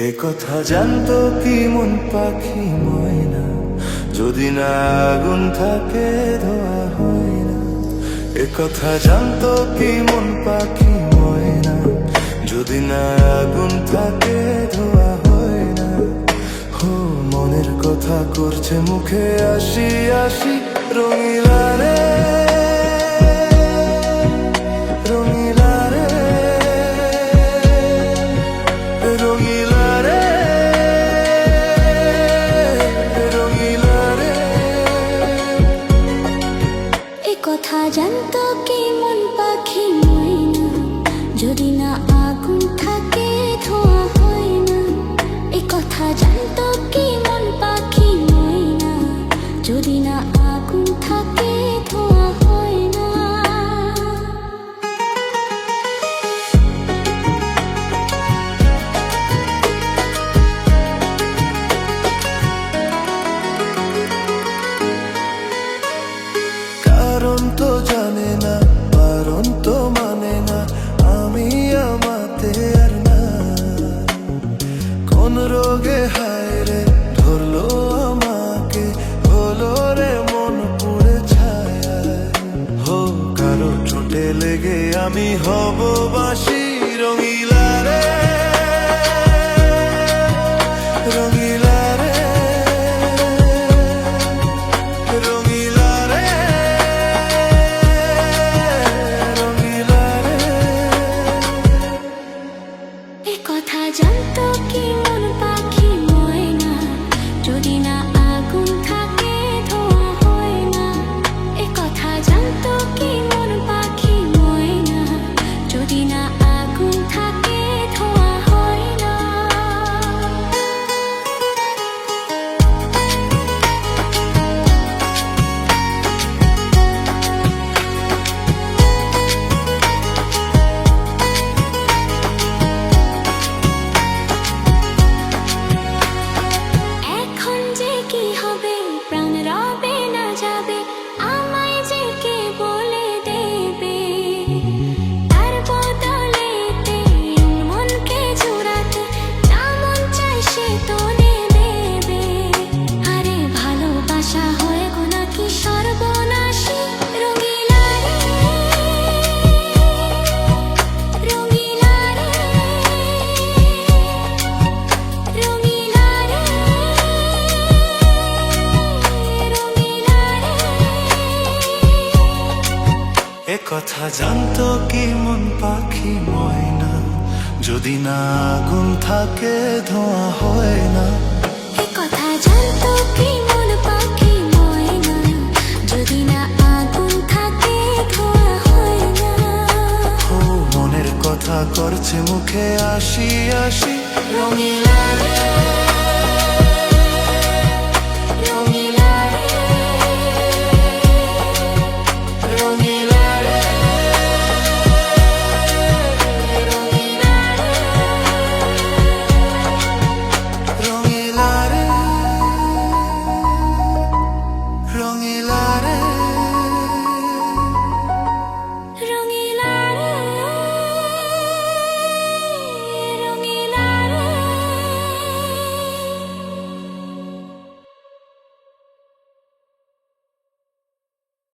এ কথা জানতো কি মন পাখি ময়না? যদি না আগুন থাকে, ধোয়া হয় না। এ কথা জানতো কি মন পাখি ময়না? যদি না আগুন থাকে, ধোয়া হয় না। হো, মনের কথা করছে মুখে, আসি আসি, রঙিলা জানতো কি মন পাখি ময়না? যদি না আগুন থাকে, ধোয়া হয় না। এ কথা জানতো যদি আমি হব বাসি রঙিলা You. কথা জানতো কি মন পাখি ময়না? যদি না আগুন থাকে ধোঁয়া হয় না। কথা জানতো কি মন পাখি ময়না? যদি না আগুন থাকে ধোয়া হয় না। ও মনের কথা করছে মুখে আসি আসি। রঙিলা